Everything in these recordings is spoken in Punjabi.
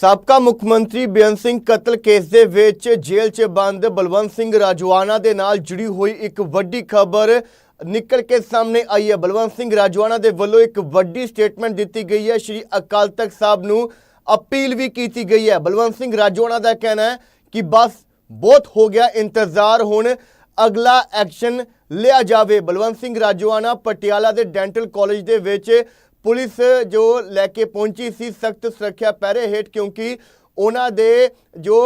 ਸਾਬਕਾ ਮੁੱਖ ਮੰਤਰੀ ਬੇਅੰਤ ਸਿੰਘ ਕਤਲ ਕੇਸ ਦੇ ਵਿੱਚ ਜੇਲ੍ਹ 'ਚ ਬੰਦ ਬਲਵੰਤ ਸਿੰਘ ਰਾਜਵਾਨਾ ਦੇ ਨਾਲ ਜੁੜੀ ਹੋਈ ਇੱਕ ਵੱਡੀ ਖਬਰ ਨਿਕਲ ਕੇ ਸਾਹਮਣੇ ਆਈ ਹੈ। ਬਲਵੰਤ ਸਿੰਘ ਰਾਜਵਾਨਾ ਦੇ ਵੱਲੋਂ ਇੱਕ ਵੱਡੀ ਸਟੇਟਮੈਂਟ ਦਿੱਤੀ ਗਈ ਹੈ। ਸ਼੍ਰੀ ਅਕਾਲ ਤਖਤ ਸਾਹਿਬ ਨੂੰ ਅਪੀਲ ਵੀ ਕੀਤੀ ਗਈ ਹੈ। ਬਲਵੰਤ ਸਿੰਘ ਰਾਜਵਾਨਾ ਦਾ ਕਹਿਣਾ ਹੈ ਕਿ ਬਸ ਬਹੁਤ ਹੋ ਗਿਆ, ਇੰਤਜ਼ਾਰ ਹੁਣ ਅਗਲਾ ਐਕਸ਼ਨ ਲਿਆ ਜਾਵੇ। ਬਲਵੰਤ ਸਿੰਘ ਰਾਜਵਾਨਾ ਪਟਿਆਲਾ ਦੇ ਡੈਂਟਲ ਕਾਲਜ ਦੇ ਵਿੱਚ ਪੁਲਿਸ ਜੋ ਲੈ ਕੇ ਪਹੁੰਚੀ ਸੀ, ਸਖਤ ਸੁਰੱਖਿਆ ਪਹਿਰੇ ਹੇਠ, ਕਿਉਂਕਿ ਉਹਨਾਂ ਦੇ ਜੋ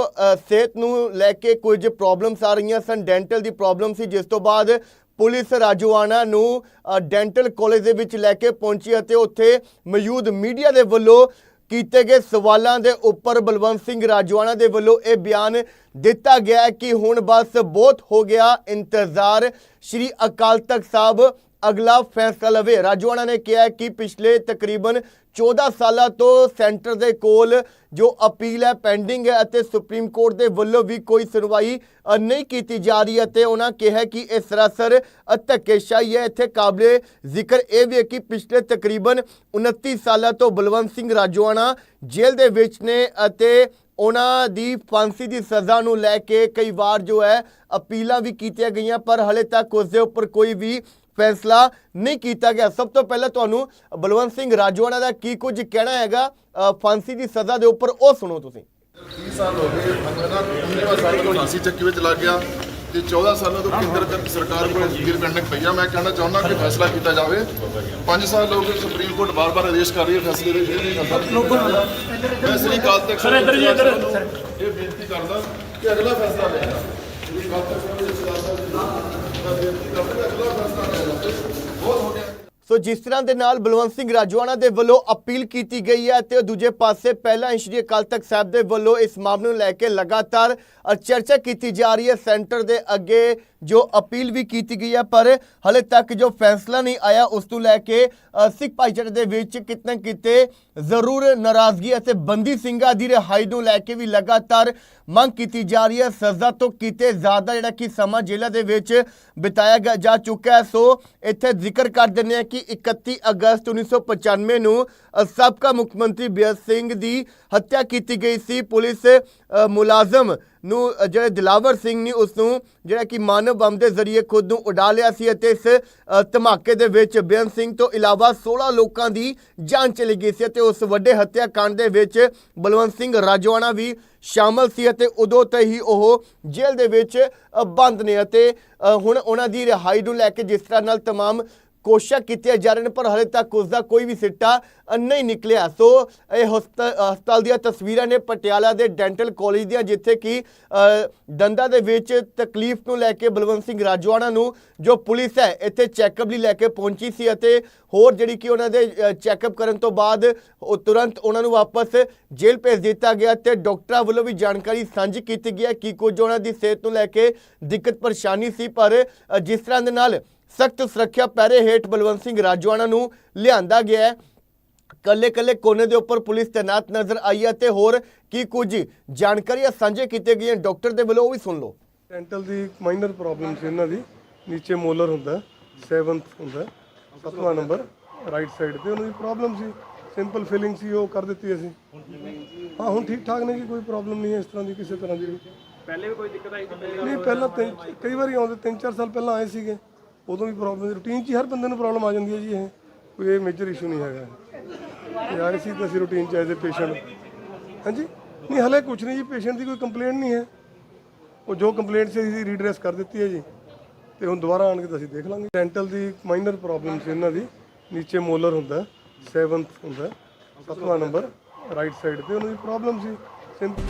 ਸਿਹਤ ਨੂੰ ਲੈ ਕੇ ਕੁਝ ਪ੍ਰੋਬਲਮਸ ਆ ਰਹੀਆਂ ਸਨ ਡੈਂਟਲ ਦੀ ਪ੍ਰੋਬਲਮ ਸੀ, ਜਿਸ ਤੋਂ ਬਾਅਦ ਪੁਲਿਸ ਰਾਜਵਾਨਾ ਨੂੰ ਡੈਂਟਲ ਕਾਲਜ ਦੇ ਵਿੱਚ ਲੈ ਕੇ ਪਹੁੰਚੀ ਅਤੇ ਉੱਥੇ ਮੌਜੂਦ ਮੀਡੀਆ ਦੇ ਵੱਲੋਂ ਕੀਤੇ ਗਏ ਸਵਾਲਾਂ ਦੇ ਉੱਪਰ ਬਲਵੰਤ ਸਿੰਘ ਰਾਜਵਾਨਾ ਦੇ ਵੱਲੋਂ ਇਹ ਬਿਆਨ ਦਿੱਤਾ ਗਿਆ ਕਿ ਹੁਣ ਬਸ ਬਹੁਤ ਹੋ ਗਿਆ ਇੰਤਜ਼ਾਰ। ਸ਼੍ਰੀ ਅਕਾਲ ਤਖਤ ਸਾਹਿਬ ਅਗਲਾ ਫੈਸਲਾ ਲਵੇ। ਰਾਜੋਆਣਾ ਨੇ ਕਿਹਾ ਕਿ ਪਿਛਲੇ ਤਕਰੀਬਨ 14 ਸਾਲਾਂ ਤੋਂ ਸੈਂਟਰ ਦੇ ਕੋਲ ਜੋ ਅਪੀਲ ਹੈ, ਪੈਂਡਿੰਗ ਹੈ ਅਤੇ ਸੁਪਰੀਮ ਕੋਰਟ ਦੇ ਵੱਲੋਂ ਵੀ ਕੋਈ ਸੁਣਵਾਈ ਨਹੀਂ ਕੀਤੀ ਜਾ ਰਹੀ ਅਤੇ ਉਹਨਾਂ ਕਿਹਾ ਕਿ ਇਹ ਸਰਾਸਰ ਧੱਕੇਸ਼ਾਹੀ ਹੈ। ਇੱਥੇ ਕਾਬਲੇ ਜ਼ਿਕਰ ਇਹ ਵੀ ਹੈ ਕਿ ਪਿਛਲੇ ਤਕਰੀਬਨ 29 ਸਾਲਾਂ ਤੋਂ ਬਲਵੰਤ ਸਿੰਘ ਰਾਜੋਆਣਾ ਜੇਲ੍ਹ ਦੇ ਵਿੱਚ ਨੇ ਅਤੇ ਉਹਨਾਂ ਦੀ ਫਾਂਸੀ ਦੀ ਸਜ਼ਾ ਨੂੰ ਲੈ ਕੇ ਕਈ ਵਾਰ ਜੋ ਹੈ, ਅਪੀਲਾਂ ਵੀ ਕੀਤੀਆਂ ਗਈਆਂ, ਪਰ ਹਲੇ ਤੱਕ ਉਸ ਦੇ ਉੱਪਰ ਕੋਈ ਵੀ ਫੈਸਲਾ ਨਹੀਂ ਕੀਤਾ ਗਿਆ। ਸਭ ਤੋਂ ਪਹਿਲਾਂ ਤੁਹਾਨੂੰ ਬਲਵੰਤ ਸਿੰਘ ਰਾਜਵਾਨਾ ਦਾ ਕੀ ਕੁਝ ਕਹਿਣਾ ਹੈਗਾ? ਫਾਂਸੀ ਦੀ ਸਜ਼ਾ ਦੇ ਉੱਪਰ ਉਹ ਸੁਣੋ ਤੁਸੀਂ। 30 ਸਾਲ ਹੋ ਗਏ ਮੈਨੂੰ ਨਾ 30ਵਾਂ ਸਾਲ ਤੋਂ ਡੀਸੀ ਚੱਕੀ ਵਿੱਚ ਲੱਗ ਗਿਆ ਤੇ 14 ਸਾਲਾਂ ਤੋਂ ਕੇਂਦਰ ਸਰਕਾਰ ਕੋਲ ਜੀਰ ਪੈਂਡਿੰਗ ਪਈ ਆ। ਮੈਂ ਕਹਿਣਾ ਚਾਹੁੰਦਾ ਕਿ ਫੈਸਲਾ ਕੀਤਾ ਜਾਵੇ। 5 ਸਾਲ ਹੋ ਗਏ ਸੁਪਰੀਮ ਕੋਰਟ ਬਾਰ-ਬਾਰ ਆਦੇਸ਼ ਕਰ ਰਹੀ ਹੈ ਫੈਸਲੇ ਦੇ ਮੈਂ ਸਰ ਇੱਧਰ ਜੀ ਇੱਧਰ। ਇਹ ਬੇਨਤੀ ਕਰਦਾ ਕਿ ਅਗਲਾ ਫੈਸਲਾ ਲਿਆ ਸ੍ਰੀ ਅਕਾਲ ਤਖਤ ਸਾਹਿਬ ਦੇ ਸਲਾਹ ਦਾ ਬੇਨਤੀ ਕਰਦਾ ਕਿ ਅਗਲਾ ਫੈਸਲਾ ਸੋ ਜਿਸ ਤਰ੍ਹਾਂ ਦੇ ਨਾਲ ਬਲਵੰਤ ਸਿੰਘ ਰਾਜਵਾਨਾ ਦੇ ਵੱਲੋਂ ਅਪੀਲ ਕੀਤੀ ਗਈ ਹੈ ਤੇ ਦੂਜੇ ਪਾਸੇ ਪਹਿਲਾਂ ਸ਼੍ਰੀ ਅਕਾਲ ਤਖਤ ਸਾਹਿਬ ਦੇ ਵੱਲੋਂ ਇਸ ਮਾਮਲੇ ਨੂੰ ਲੈ ਕੇ ਲਗਾਤਾਰ ਚਰਚਾ ਕੀਤੀ ਜਾ ਰਹੀ ਹੈ ਸੈਂਟਰ ਦੇ ਅੱਗੇ ਜੋ ਅਪੀਲ ਵੀ ਕੀਤੀ ਗਈ ਹੈ, ਪਰ ਹਲੇ ਤੱਕ ਜੋ ਫੈਸਲਾ ਨਹੀਂ ਆਇਆ, ਉਸ ਤੋਂ ਲੈ ਕੇ ਸਿੱਖ ਭਾਈਚਾਰੇ ਦੇ ਵਿੱਚ ਕਿਤੇ ਨਾ ਕਿਤੇ ਜ਼ਰੂਰ ਨਾਰਾਜ਼ਗੀ ਅਤੇ ਬੰਦੀ ਸਿੰਘਾਂ ਦੀ ਰਿਹਾਈ ਨੂੰ ਲੈ ਕੇ ਵੀ ਲਗਾਤਾਰ ਮੰਗ ਕੀਤੀ ਜਾ ਰਹੀ ਹੈ। ਸਜ਼ਾ ਤੋਂ ਕਿਤੇ ਜ਼ਿਆਦਾ ਜਿਹੜਾ ਕਿ ਸਮਾਂ ਜੇਲ੍ਹਾਂ ਦੇ ਵਿੱਚ ਬਿਤਾਇਆ ਜਾ ਚੁੱਕਾ ਹੈ। ਸੋ ਇੱਥੇ ਜ਼ਿਕਰ ਕਰ ਦਿੰਦੇ ਹਾਂ ਕਿ 31 ਅਗਸਤ 1995 ਨੂੰ ਅ, ਸਾਬਕਾ ਮੁੱਖ ਮੰਤਰੀ ਬੇਅੰਤ ਸਿੰਘ ਦੀ ਹੱਤਿਆ ਕੀਤੀ ਗਈ ਸੀ ਪੁਲਿਸ ਅ, ਮੁਲਾਜ਼ਮ ਨੂੰ ਅ, ਜਿਹੜੇ ਦਿਲਾਵਰ ਸਿੰਘ ਨੇ ਉਸ ਨੂੰ ਜਿਹੜਾ ਕਿ ਮਾਨਵ ਬੰਬ ਦੇ ਜ਼ਰੀਏ ਖੁਦ ਨੂੰ ਉਡਾ ਲਿਆ ਸੀ ਅਤੇ ਇਸ ਅ, ਧਮਾਕੇ ਦੇ ਵਿੱਚ ਬੇਅੰਤ ਸਿੰਘ ਤੋਂ ਇਲਾਵਾ 16 ਲੋਕਾਂ ਦੀ ਜਾਨ ਚਲੀ ਗਈ ਸੀ ਅਤੇ ਉਸ ਵੱਡੇ ਹੱਤਿਆਕਾਂਡ ਦੇ ਵਿੱਚ ਬਲਵੰਤ ਸਿੰਘ ਰਾਜਵਾਨਾ ਵੀ ਸ਼ਾਮਲ ਸੀ ਅਤੇ ਉਦੋਂ ਤੋਂ ਹੀ ਉਹ ਜੇਲ੍ਹ ਦੇ ਵਿੱਚ ਅ, ਬੰਦ ਨੇ ਅਤੇ ਅ, ਹੁਣ ਉਹਨਾਂ ਦੀ ਰਿਹਾਈ ਨੂੰ ਲੈ ਕੇ ਜਿਸ ਤਰ੍ਹਾਂ ਨਾਲ तमाम ਕੋਸ਼ਿਸ਼ਾਂ ਕੀਤੀਆਂ ਜਾ ਰਹੀਆਂ ਨੇ, ਪਰ ਹਲੇ ਤੱਕ ਉਸ ਦਾ ਕੋਈ ਵੀ ਸਿੱਟਾ ਨਹੀਂ ਨਿਕਲਿਆ। ਸੋ ਇਹ ਹਸਪਤਾ- ਹਸਪਤਾਲ ਦੀਆਂ ਤਸਵੀਰਾਂ ਨੇ ਪਟਿਆਲਾ ਦੇ ਡੈਂਟਲ ਕਾਲਜ ਦੀਆਂ, ਜਿੱਥੇ ਕਿ ਦੰਦਾਂ ਦੇ ਵਿੱਚ ਤਕਲੀਫ ਨੂੰ ਲੈ ਕੇ ਬਲਵੰਤ ਸਿੰਘ ਰਾਜਵਾਨਾ ਨੂੰ ਜੋ ਪੁਲਿਸ ਹੈ, ਇੱਥੇ ਚੈੱਕਅਪ ਲਈ ਲੈ ਕੇ ਪਹੁੰਚੀ ਸੀ ਅਤੇ ਹੋਰ ਜਿਹੜੀ ਕਿ ਉਹਨਾਂ ਦੇ ਚੈੱਕਅਪ ਕਰਨ ਤੋਂ ਬਾਅਦ ਉਹ ਤੁਰੰਤ ਉਹਨਾਂ ਨੂੰ ਵਾਪਸ ਜੇਲ੍ਹ ਭੇਜ ਦਿੱਤਾ ਗਿਆ ਤੇ ਡਾਕਟਰਾਂ ਵੱਲੋਂ ਵੀ ਜਾਣਕਾਰੀ ਸਾਂਝੀ ਕੀਤੀ ਗਈ ਹੈ ਕਿ ਕੁਝ ਉਹਨਾਂ ਦੀ ਸਿਹਤ ਨੂੰ ਲੈ ਕੇ ਦਿੱਕਤ ਪਰੇਸ਼ਾਨੀ ਸੀ, ਪਰ ਜਿਸ ਤਰ੍ਹਾਂ ਦੇ ਨਾਲ ਸਖਤ ਸੁਰੱਖਿਆ ਪਹਿਰੇ ਹੇਠ ਬਲਵੰਤ ਸਿੰਘ ਰਾਜਵਾਨਾ ਨੂੰ ਲਿਆਂਦਾ ਗਿਆ ਹੈ। ਕੱਲੇ ਕੱਲੇ ਕੋਨੇ ਦੇ ਉੱਪਰ ਪੁਲਿਸ ਤੈਨਾਤ ਨਜ਼ਰ ਆਈ ਹੈ ਤੇ ਹੋਰ ਕੀ ਕੁਝ ਜਾਣਕਾਰੀਆਂ ਸਾਂਝੇ ਕੀਤੇ ਗਈਆਂ ਡਾਕਟਰ ਦੇ ਵੱਲੋਂ ਉਹ ਵੀ ਸੁਣ ਲਓ। ਡੈਂਟਲ ਦੀ ਮਾਈਨਰ ਪ੍ਰੋਬਲਮ ਸੀ ਇਹਨਾਂ ਦੀ। ਨੀਚੇ ਮੋਲਰ ਹੁੰਦਾ 7th ਹੁੰਦਾ ਸੱਤਵਾਂ ਨੰਬਰ ਰਾਈਟ ਸਾਈਡ ਤੇ ਉਹਨਾਂ ਦੀ ਪ੍ਰੋਬਲਮ ਸੀ। ਸਿੰਪਲ ਫਿਲਿੰਗ ਸੀ ਉਹ ਕਰ ਦਿੱਤੀ ਅਸੀਂ। ਹਾਂ ਹੁਣ ਠੀਕ ਠਾਕ ਨੇ ਜੀ ਕੋਈ ਪ੍ਰੋਬਲਮ ਨਹੀਂ ਹੈ ਇਸ ਤਰ੍ਹਾਂ ਦੀ ਕਿਸੇ ਤਰ੍ਹਾਂ ਦੀ ਪਹਿਲੇ ਵੀ ਕੋਈ ਦਿੱਕਤ ਆਈ ਨਹੀਂ ਪਹਿਲਾਂ ਤਿੰਨ ਕਈ ਵਾਰੀ ਆਉਂਦੇ ਤਿੰਨ ਚਾਰ ਸਾਲ ਪਹਿਲਾਂ ਆਏ ਸੀਗੇ। ਉਦੋਂ ਵੀ ਪ੍ਰੋਬਲਮ ਰੂਟੀਨ 'ਚ ਹੀ ਹਰ ਬੰਦੇ ਨੂੰ ਪ੍ਰੋਬਲਮ ਆ ਜਾਂਦੀ ਹੈ ਜੀ ਇਹ। ਕੋਈ ਇਹ ਮੇਜਰ ਇਸ਼ੂ ਨਹੀਂ ਹੈਗਾ। ਇਹ ਆਏ ਸੀ ਤਾਂ ਅਸੀਂ ਰੂਟੀਨ 'ਚ ਐਜ਼ ਅ ਪੇਸ਼ੈਂਟ ਹਾਂਜੀ? ਨਹੀਂ, ਹਲੇ ਕੁਝ ਨਹੀਂ ਜੀ। ਪੇਸ਼ੈਂਟ ਦੀ ਕੋਈ ਕੰਪਲੇਂਟ ਨਹੀਂ ਹੈ। ਉਹ ਜੋ ਕੰਪਲੇਂਟ ਸੀ, ਅਸੀਂ ਰੀਡਰੈਸ ਕਰ ਦਿੱਤੀ ਹੈ ਜੀ। ਤੇ ਹੁਣ ਦੁਬਾਰਾ ਆਣ ਕੇ ਤਾਂ ਅਸੀਂ ਦੇਖ ਲਾਂਗੇ। ਡੈਂਟਲ ਦੀ ਮਾਈਨਰ ਪ੍ਰੋਬਲਮ ਸੀ ਇਹਨਾਂ ਦੀ। ਨੀਚੇ ਮੋਲਰ ਹੁੰਦਾ 7th ਹੁੰਦਾ, ਸੱਤਵਾਂ ਨੰਬਰ ਰਾਈਟ ਸਾਈਡ ਤੇ ਉਹਨਾਂ ਦੀ ਪ੍ਰੋਬਲਮ ਸੀ। ਸਿੰਪਲ